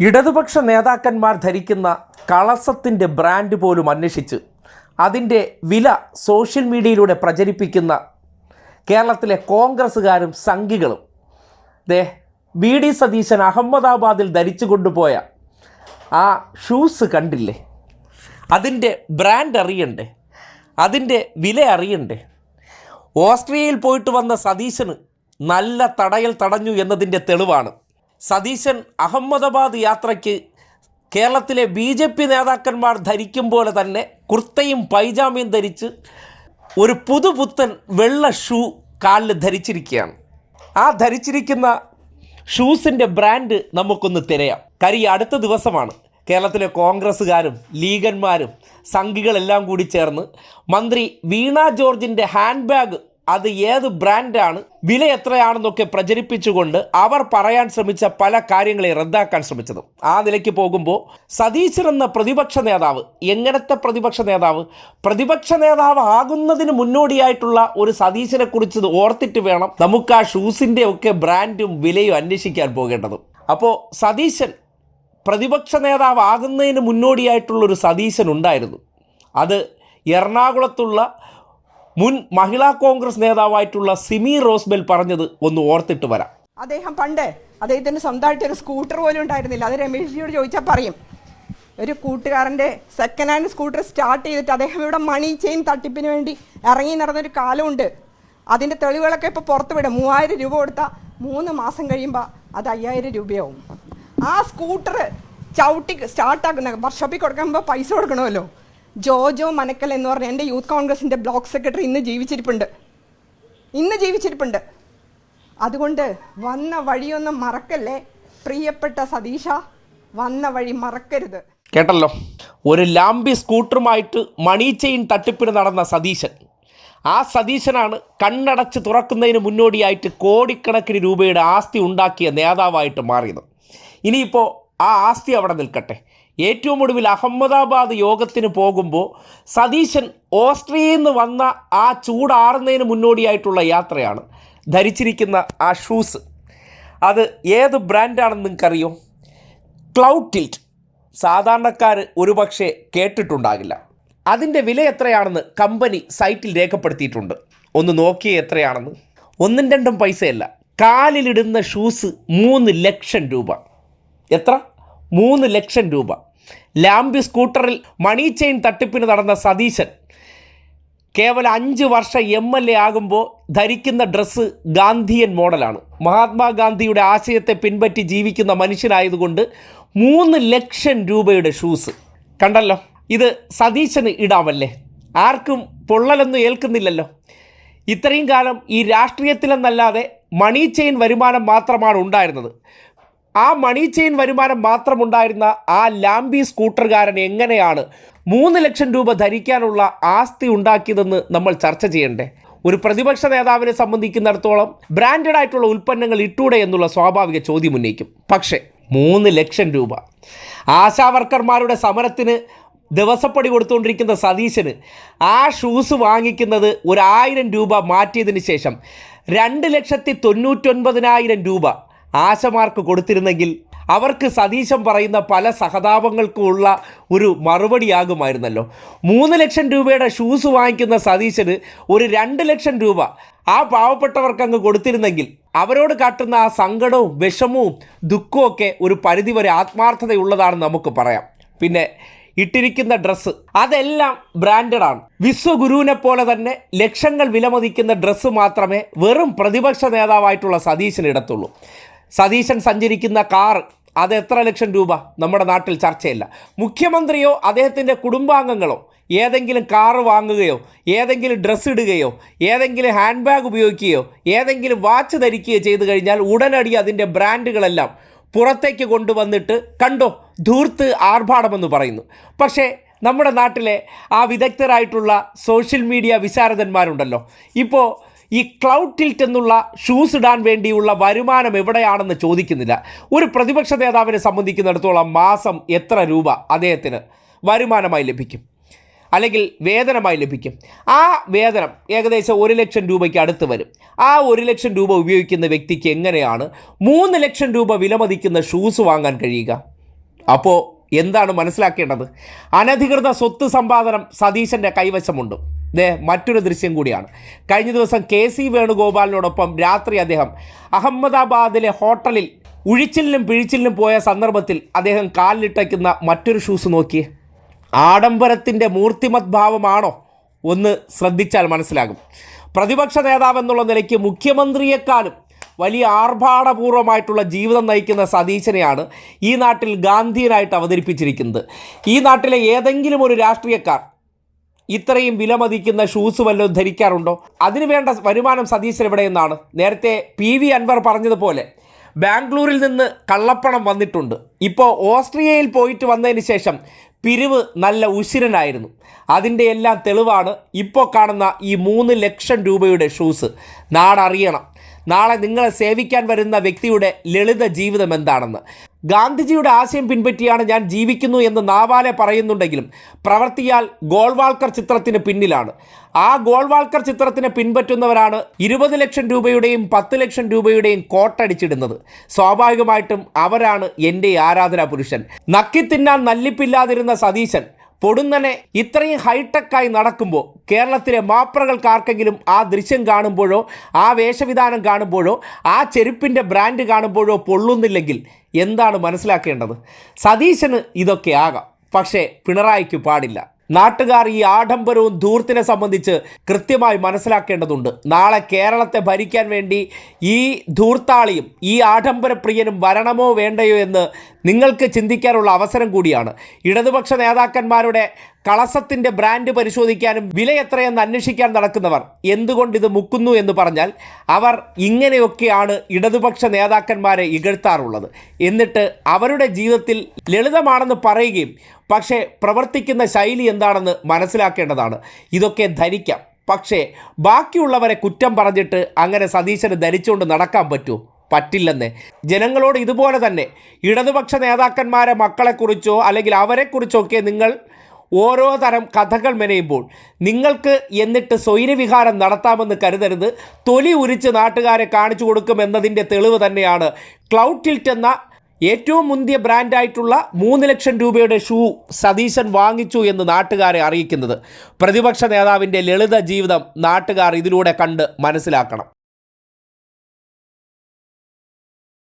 ഇടതുപക്ഷ നേതാക്കന്മാർ ധരിക്കുന്ന കളസത്തിന്റെ ബ്രാൻഡ് പോലും അന്വേഷിച്ച് അതിന്റെ വില സോഷ്യൽ മീഡിയയിലൂടെ പ്രചരിപ്പിക്കുന്ന കേരളത്തിലെ കോൺഗ്രസ്സുകാരും സംഘികളും. ദേ വി ഡി സതീശൻ അഹമ്മദാബാദിൽ ധരിച്ചു കൊണ്ടുപോയ ആ ഷൂസ് കണ്ടില്ലേ? അതിന്റെ ബ്രാൻഡ് അറിയണ്ടേ? അതിന്റെ വില അറിയണ്ടേ? ഓസ്ട്രിയയിൽ പോയിട്ട് വന്ന സതീശന് നല്ല തടയൽ തടഞ്ഞു എന്നതിന്റെ തെളിവാണ്. സതീശൻ അഹമ്മദാബാദ് യാത്രയ്ക്ക് കേരളത്തിലെ ബി ജെ പി നേതാക്കന്മാർ ധരിക്കും പോലെ തന്നെ കുർത്തയും പൈജാമയും ധരിച്ച് ഒരു പുതുപുത്തൻ വെള്ള ഷൂ കാലിൽ ധരിച്ചിരിക്കുകയാണ്. ആ ധരിച്ചിരിക്കുന്ന ഷൂസിന്റെ ബ്രാൻഡ് നമുക്കൊന്ന് തിരയാം. കരി അടുത്ത ദിവസമാണ്. കേരളത്തിലെ കോൺഗ്രസ്സുകാരും ലീഗന്മാരും സംഘികളെല്ലാം കൂടി ചേർന്ന് മന്ത്രി വീണ ജോർജിന്റെ ഹാൻഡ് ബാഗ് അത് ഏത് ബ്രാൻഡാണ്? വില എത്രയാണെന്നൊക്കെ പ്രചരിപ്പിച്ചുകൊണ്ട് അവർ പറയാൻ ശ്രമിച്ച പല കാര്യങ്ങളെ റദ്ദാക്കാൻ ശ്രമിച്ചത്. ആ നിലയ്ക്ക് പോകുമ്പോൾ സതീശൻ എന്ന പ്രതിപക്ഷ നേതാവ് എങ്ങനത്തെ പ്രതിപക്ഷ നേതാവ്? പ്രതിപക്ഷ നേതാവ് ആകുന്നതിന് മുന്നോടിയായിട്ടുള്ള ഒരു സതീശനെ കുറിച്ച് ഓർത്തിട്ട് വേണം നമുക്ക് ആ ഷൂസിന്റെ ഒക്കെ ബ്രാൻഡും വിലയും അന്വേഷിക്കാൻ പോകേണ്ടത്. അപ്പോൾ സതീശൻ പ്രതിപക്ഷ നേതാവ് ആകുന്നതിന് മുന്നോടിയായിട്ടുള്ളൊരു സതീശൻ ഉണ്ടായിരുന്നു. അത് എറണാകുളത്തുള്ള മുൻ മഹിളാ കോൺഗ്രസ് നേതാവായിട്ടുള്ള സിമി റോസ്ബെൽ പറഞ്ഞത് ഒന്ന് ഓർത്തിട്ട് വരാം. അദ്ദേഹം പണ്ട് അദ്ദേഹത്തിന് സ്വന്തമായിട്ട് ഒരു സ്കൂട്ടർ പോലും ഉണ്ടായിരുന്നില്ല. അത് രമേശ്ജിയോട് ചോദിച്ചാൽ പറയും. ഒരു കൂട്ടുകാരന്റെ സെക്കൻഡ് ഹാൻഡ് സ്കൂട്ടർ സ്റ്റാർട്ട് ചെയ്തിട്ട് അദ്ദേഹം ഇവിടെ മണി ചെയിൻ തട്ടിപ്പിന് വേണ്ടി ഇറങ്ങി നടന്നൊരു കാലമുണ്ട്. അതിന്റെ തെളിവുകളൊക്കെ ഇപ്പോൾ പുറത്ത് മൂവായിരം രൂപ കൊടുത്താൽ മൂന്ന് മാസം കഴിയുമ്പോൾ അത് അയ്യായിരം രൂപയാവും. ആ സ്കൂട്ടർ ചവിട്ടി സ്റ്റാർട്ടാക്കുന്ന വർക്ക്ഷോപ്പിൽ കൊടുക്കുമ്പോൾ പൈസ കൊടുക്കണമല്ലോ. ജോജോ മനക്കൽ എന്ന് പറഞ്ഞ എന്റെ യൂത്ത് കോൺഗ്രസിന്റെ ബ്ലോക്ക് സെക്രട്ടറി ഇന്ന് ജീവിച്ചിരിപ്പുണ്ട്. ഇന്ന് ജീവിച്ചിരിപ്പുണ്ട്. അതുകൊണ്ട് വന്ന വഴിയൊന്നും മറക്കല്ലേ? പ്രിയപ്പെട്ട സതീഷ വന്ന വഴി മറക്കരുത്. കേട്ടല്ലോ? ഒരു ലാംബി സ്കൂട്ടറുമായിട്ട് മണി ചെയിൻ തട്ടിപ്പിന് നടന്ന സതീശൻ. ആ സതീശനാണ് കണ്ണടച്ച് തുറക്കുന്നതിന് മുന്നോടിയായിട്ട് കോടിക്കണക്കിന് രൂപയുടെ ആസ്തി ഉണ്ടാക്കിയ നേതാവായിട്ട് മാറിയത്. ഇനിയിപ്പോൾ ആ ആസ്തി അവിടെ നിൽക്കട്ടെ. ഏറ്റവും ഒടുവിൽ അഹമ്മദാബാദ് യോഗത്തിന് പോകുമ്പോൾ സതീശൻ ഓസ്ട്രിയയിൽ നിന്ന് വന്ന ആ ചൂടാറുന്നതിന് മുന്നോടിയായിട്ടുള്ള യാത്രയാണ്. ധരിച്ചിരിക്കുന്ന ആ ഷൂസ് അത് ഏത് ബ്രാൻഡാണെന്ന് നിങ്ങൾക്കറിയോ? ക്ലൗഡ് ടിൽറ്റ് സാധാരണക്കാർ ഒരുപക്ഷെ കേട്ടിട്ടുണ്ടാകില്ല. അതിന്റെ വില എത്രയാണെന്ന് കമ്പനി സൈറ്റിൽ രേഖപ്പെടുത്തിയിട്ടുണ്ട്. ഒന്ന് നോക്കിയേ എത്രയാണെന്ന്. ഒന്നും രണ്ടും പൈസയല്ല. കാലിലിടുന്ന ഷൂസ് മൂന്ന് ലക്ഷം രൂപ. എത്ര? മൂന്ന് ലക്ഷം രൂപ. ലാംബി സ്കൂട്ടറിൽ മണി ചെയിൻ തട്ടിപ്പിന് നടന്ന സതീശൻ. കേവലം അഞ്ച് വർഷം എം എൽ എ ആകുമ്പോൾ ധരിക്കുന്ന ഡ്രസ്സ് ഗാന്ധിയൻ മോഡലാണ്. മഹാത്മാഗാന്ധിയുടെ ആശയത്തെ പിൻപറ്റി ജീവിക്കുന്ന മനുഷ്യനായതുകൊണ്ട് മൂന്ന് ലക്ഷം രൂപയുടെ ഷൂസ്. കണ്ടല്ലോ ഇത് സതീശന് ഇടാമല്ലേ? ആർക്കും പൊള്ളലൊന്നും ഏൽക്കുന്നില്ലല്ലോ. ഇത്രയും കാലം ഈ രാഷ്ട്രീയത്തിലെന്നല്ലാതെ മണി ചെയിൻ വരുമാനം മാത്രമാണ് ഉണ്ടായിരുന്നത്. ആ മണി ചെയിൻ വരുമാനം മാത്രമുണ്ടായിരുന്ന ആ ലാംബി സ്കൂട്ടർകാരൻ എങ്ങനെയാണ് മൂന്ന് ലക്ഷം രൂപ ധരിക്കാനുള്ള ആസ്തി ഉണ്ടാക്കിയതെന്ന് നമ്മൾ ചർച്ച ചെയ്യണ്ടേ? ഒരു പ്രതിപക്ഷ നേതാവിനെ സംബന്ധിക്കുന്നിടത്തോളം ബ്രാൻഡഡ് ആയിട്ടുള്ള ഉൽപ്പന്നങ്ങൾ ഇട്ടൂടെ എന്നുള്ള സ്വാഭാവിക ചോദ്യം ഉന്നയിക്കും. പക്ഷേ മൂന്ന് ലക്ഷം രൂപ. ആശാവർക്കർമാരുടെ സമരത്തിന് ദിവസപ്പടി കൊടുത്തുകൊണ്ടിരിക്കുന്ന സതീശന് ആ ഷൂസ് വാങ്ങിക്കുന്നത് ഒരായിരം രൂപ മാറ്റിയതിന് ശേഷം രണ്ട് ലക്ഷത്തി തൊണ്ണൂറ്റൊൻപതിനായിരം രൂപ ആശമാർക്ക് കൊടുത്തിരുന്നെങ്കിൽ അവർക്ക് സതീശൻ പറയുന്ന പല സഹതാപങ്ങൾക്കുമുള്ള ഒരു മറുപടിയാകുമായിരുന്നല്ലോ. മൂന്ന് ലക്ഷം രൂപയുടെ ഷൂസ് വാങ്ങിക്കുന്ന സതീശന് ഒരു രണ്ട് ലക്ഷം രൂപ ആ പാവപ്പെട്ടവർക്ക് അങ്ങ് കൊടുത്തിരുന്നെങ്കിൽ അവരോട് കാട്ടുന്ന ആ സങ്കടവും വിഷമവും ദുഃഖവും ഒക്കെ ഒരു പരിധിവരെ ആത്മാർത്ഥതയുള്ളതാണെന്ന് നമുക്ക് പറയാം. പിന്നെ ഇട്ടിരിക്കുന്ന ഡ്രസ്സ് അതെല്ലാം ബ്രാൻഡഡ് ആണ്. വിശ്വഗുരുവിനെ പോലെ തന്നെ ലക്ഷങ്ങൾ വിലമതിക്കുന്ന ഡ്രസ്സ് മാത്രമേ വെറും പ്രതിപക്ഷ നേതാവായിട്ടുള്ള സതീശന് ഇടത്തുള്ളൂ. സതീശൻ സഞ്ചരിക്കുന്ന കാർ അത് എത്ര ലക്ഷം രൂപ? നമ്മുടെ നാട്ടിൽ ചർച്ചയില്ല. മുഖ്യമന്ത്രിയോ അദ്ദേഹത്തിന്റെ കുടുംബാംഗങ്ങളോ ഏതെങ്കിലും കാറ് വാങ്ങുകയോ ഏതെങ്കിലും ഡ്രസ്സ് ഇടുകയോ ഏതെങ്കിലും ഹാൻഡ് ബാഗ് ഉപയോഗിക്കുകയോ ഏതെങ്കിലും വാച്ച് ധരിക്കുകയോ ചെയ്തു കഴിഞ്ഞാൽ ഉടനടി അതിന്റെ ബ്രാൻഡുകളെല്ലാം പുറത്തേക്ക് കൊണ്ടുവന്നിട്ട് കണ്ടോ ധൂർത്ത് ആർഭാടമെന്ന് പറയുന്നു. പക്ഷേ നമ്മുടെ നാട്ടിലെ ആ വിദഗ്ധരായിട്ടുള്ള സോഷ്യൽ മീഡിയ വിശാരദന്മാരുണ്ടല്ലോ. ഇപ്പോൾ ഈ ക്ലൗഡ് ടിൽറ്റ് എന്നുള്ള ഷൂസ് ഇടാൻ വേണ്ടിയുള്ള വരുമാനം എവിടെയാണെന്ന് ചോദിക്കുന്നില്ല. ഒരു പ്രതിപക്ഷ നേതാവിനെ സംബന്ധിക്കുന്നിടത്തോളം മാസം എത്ര രൂപ അദ്ദേഹത്തിന് വരുമാനമായി ലഭിക്കും? അല്ലെങ്കിൽ വേതനമായി ലഭിക്കും? ആ വേതനം ഏകദേശം ഒരു ലക്ഷം രൂപയ്ക്ക് അടുത്ത് വരും. ആ ഒരു ലക്ഷം രൂപ ഉപയോഗിക്കുന്ന വ്യക്തിക്ക് എങ്ങനെയാണ് മൂന്ന് ലക്ഷം രൂപ വിലമതിക്കുന്ന ഷൂസ് വാങ്ങാൻ കഴിയുക? അപ്പോൾ എന്താണ് മനസ്സിലാക്കേണ്ടത്? അനധികൃത സ്വത്ത് സമ്പാദനം സതീശന്റെ കൈവശമുണ്ട്. ദേ മറ്റൊരു ദൃശ്യം കൂടിയാണ്. കഴിഞ്ഞ ദിവസം കെ സി വേണുഗോപാലിനോടൊപ്പം രാത്രി അദ്ദേഹം അഹമ്മദാബാദിലെ ഹോട്ടലിൽ ഉഴിച്ചിലിനും പിഴിച്ചിലിനും പോയ സന്ദർഭത്തിൽ അദ്ദേഹം കാലിലിട്ടയ്ക്കുന്ന മറ്റൊരു ഷൂസ് നോക്കി ആഡംബരത്തിന്റെ മൂർത്തിമത് ഭാവമാണോ ഒന്ന് ശ്രദ്ധിച്ചാൽ മനസ്സിലാകും. പ്രതിപക്ഷ നേതാവ് എന്നുള്ള നിലയ്ക്ക് മുഖ്യമന്ത്രിയെക്കാളും വലിയ ആർഭാടപൂർവമായിട്ടുള്ള ജീവിതം നയിക്കുന്ന സതീശനെയാണ് ഈ നാട്ടിൽ ഗാന്ധിയനായിട്ട് അവതരിപ്പിച്ചിരിക്കുന്നത്. ഈ നാട്ടിലെ ഏതെങ്കിലും ഒരു രാഷ്ട്രീയക്കാർ ഇത്രയും വിലമതിക്കുന്ന ഷൂസ് വല്ലതും ധരിക്കാറുണ്ടോ? അതിനു വേണ്ട വരുമാനം സതീശൻ എവിടെ നിന്നാണ് നേരത്തെ പി വി അൻവർ പറഞ്ഞതുപോലെ ബാംഗ്ലൂരിൽ നിന്ന് കള്ളപ്പണം വന്നിട്ടുണ്ട്. ഇപ്പോൾ ഓസ്ട്രിയയിൽ പോയിട്ട് വന്നതിന് ശേഷം പിരിവ് നല്ല ഉശിരനായിരുന്നു. അതിന്റെ എല്ലാം തെളിവാണ് ഇപ്പോൾ കാണുന്ന ഈ മൂന്ന് ലക്ഷം രൂപയുടെ ഷൂസ് നാടറിയണം. നാളെ നിങ്ങളെ സേവിക്കാൻ വരുന്ന വ്യക്തിയുടെ ലളിത ജീവിതം എന്താണെന്ന്. ഗാന്ധിജിയുടെ ആശയം പിൻപറ്റിയാണ് ഞാൻ ജീവിക്കുന്നു എന്ന് നാവാലെ പറയുന്നുണ്ടെങ്കിലും പ്രവർത്തിയാൽ ഗോൾവാൾക്കർ ചിത്രത്തിന് പിന്നിലാണ്. ആ ഗോൾവാൾക്കർ ചിത്രത്തിനെ പിൻപറ്റുന്നവരാണ് ഇരുപത് ലക്ഷം രൂപയുടെയും പത്ത് ലക്ഷം രൂപയുടെയും കോട്ടടിച്ചിടുന്നത്. സ്വാഭാവികമായിട്ടും അവരാണ് എന്റെ ആരാധനാ പുരുഷൻ. നക്കിത്തിന്നാൻ നല്ലിപ്പില്ലാതിരുന്ന സതീശൻ പൊടുന്നനെ ഇത്രയും ഹൈടെക്കായി നടക്കുമ്പോൾ കേരളത്തിലെ മാപ്രകൾക്ക് ആർക്കെങ്കിലും ആ ദൃശ്യം കാണുമ്പോഴോ ആ വേഷവിധാനം കാണുമ്പോഴോ ആ ചെരുപ്പിന്റെ ബ്രാൻഡ് കാണുമ്പോഴോ പൊള്ളുന്നില്ലെങ്കിൽ എന്താണ് മനസ്സിലാക്കേണ്ടത്? സതീശന് ഇതൊക്കെ ആകാം. പക്ഷേ പിണറായിക്ക് പാടില്ല. നാട്ടുകാർ ഈ ആഡംബരവും ധൂർത്തിനെ സംബന്ധിച്ച് കൃത്യമായി മനസ്സിലാക്കേണ്ടതുണ്ട്. നാളെ കേരളത്തെ ഭരിക്കാൻ വേണ്ടി ഈ ധൂർത്താളിയും ഈ ആഡംബരപ്രിയനും വരണമോ വേണ്ടയോ എന്ന് നിങ്ങൾക്ക് ചിന്തിക്കാനുള്ള അവസരം കൂടിയാണ്. ഇടതുപക്ഷ നേതാക്കന്മാരുടെ കളസത്തിന്റെ ബ്രാൻഡ് പരിശോധിക്കാനും വില എത്രയെന്ന് അന്വേഷിക്കാൻ നടക്കുന്നവർ എന്തുകൊണ്ട് ഇത് മുക്കുന്നു എന്ന് പറഞ്ഞാൽ അവർ ഇങ്ങനെയൊക്കെയാണ് ഇടതുപക്ഷ നേതാക്കന്മാരെ ഇകഴ്ത്താറുള്ളത്. എന്നിട്ട് അവരുടെ ജീവിതത്തിൽ ലളിതമാണെന്ന് പറയുകയും പക്ഷേ പ്രവർത്തിക്കുന്ന ശൈലി എന്താണെന്ന് മനസ്സിലാക്കേണ്ടതാണ്. ഇതൊക്കെ ധരിക്കാം. പക്ഷേ ബാക്കിയുള്ളവരെ കുറ്റം പറഞ്ഞിട്ട് അങ്ങനെ സതീശന് ധരിച്ചുകൊണ്ട് നടക്കാൻ പറ്റുമോ? പറ്റില്ലെന്നേ. ജനങ്ങളോട് ഇതുപോലെ തന്നെ. ഇടതുപക്ഷ നേതാക്കന്മാരെ മക്കളെക്കുറിച്ചോ അല്ലെങ്കിൽ അവരെക്കുറിച്ചൊക്കെ നിങ്ങൾ ഓരോ തരം കഥകൾ മെനയുമ്പോൾ നിങ്ങൾക്ക് എന്നിട്ട് സ്വൈരവിഹാരം നടത്താമെന്ന് കരുതരുത്. തൊലി ഉരിച്ച് നാട്ടുകാരെ കാണിച്ചു കൊടുക്കുമെന്നതിന്റെ തെളിവ് തന്നെയാണ് ക്ലൗഡ് ടിൽറ്റ് എന്ന ഏറ്റവും മുന്തിയ ബ്രാൻഡായിട്ടുള്ള മൂന്ന് ലക്ഷം രൂപയുടെ ഷൂ സതീശൻ വാങ്ങിച്ചു എന്ന് നാട്ടുകാരെ അറിയിക്കുന്നത്. പ്രതിപക്ഷ നേതാവിന്റെ ലളിത ജീവിതം നാട്ടുകാർ ഇതിലൂടെ കണ്ട് മനസ്സിലാക്കണം.